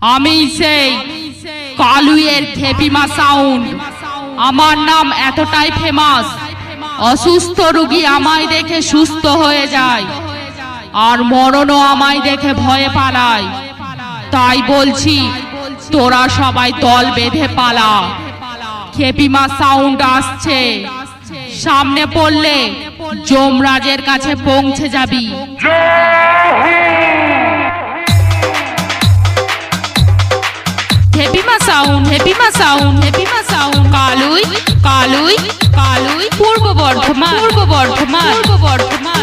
আমি সেই কালুয়ের খেপিমা সাউন্ড। আমার নাম এতটাই ফেমাস অসুস্থ রুগী আমায় দেখে সুস্থ হয়ে যায়। আর মরণও আমায় দেখে ভয়ে পালায়। তাই বলছি, তোরা সবাই দল বেঁধে পালা। খেপিমা সাউন্ড আসছে। সামনে পড়লে যমরাজের কাছে পৌঁছে যাবি। সাউন্ড হেপিমা সাউন্ড হেপিমা সাউন্ড কালুই কালুই কালুই। পূর্ব বর্ধমান পূর্ব বর্ধমান পূর্ব বর্ধমান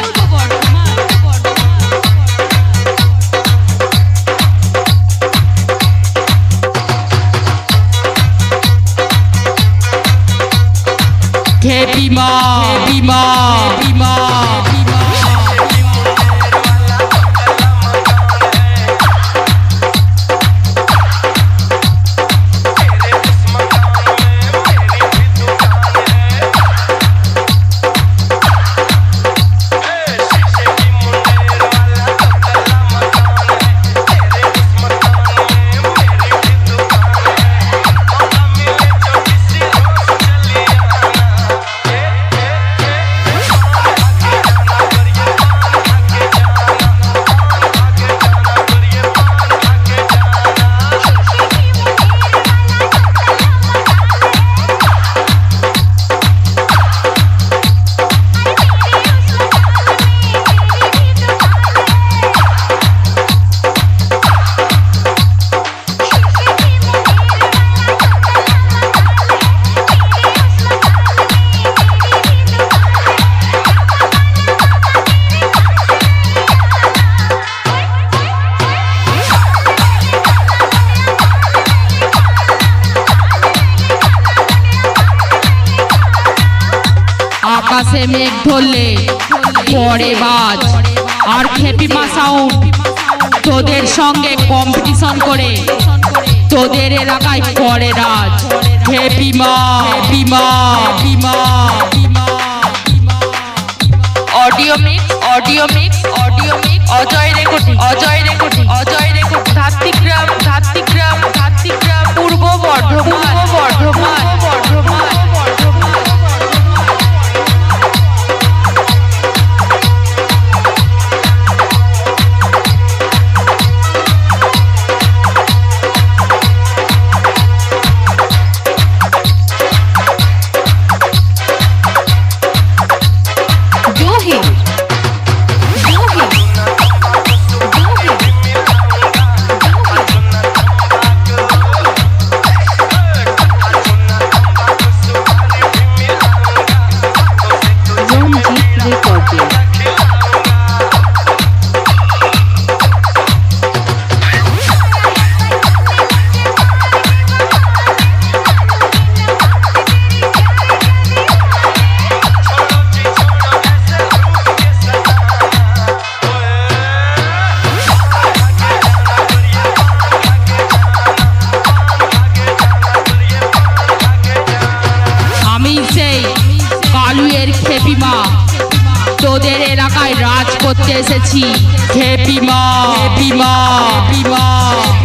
খেপিমা খেপিমা খেপিমা আকাশে মেঘ ধরলে পরে বাজ। আর খেপিমা সাউন্ড তোদের সঙ্গে কম্পিটিশন করে, তোদের এলাকায় করে রাজ। হেপিমা হেপিমা Khepima audio mix audio mix audio mix Ajay recording Ajay recording Ajay recording. তোদের এলাকায় রাজ করতে এসেছি। হেপি মা হেপি মা খেপিমা খেপিমা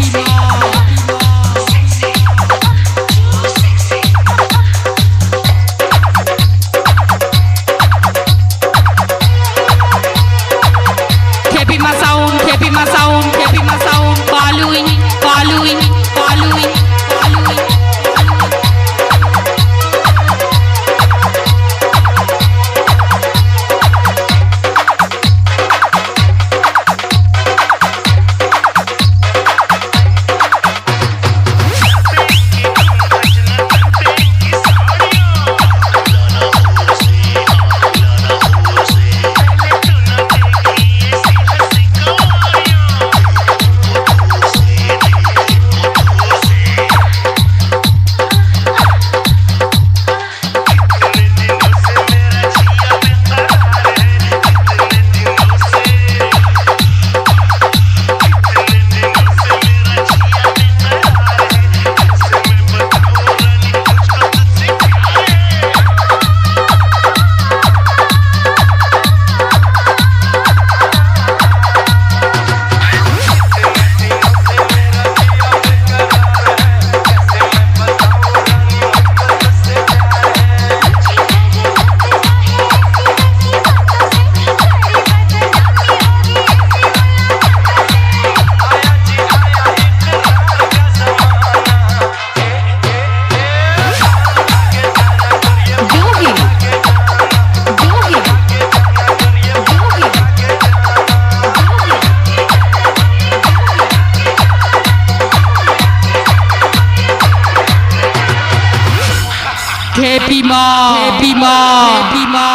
হেপি মা হেপি মা হেপি মা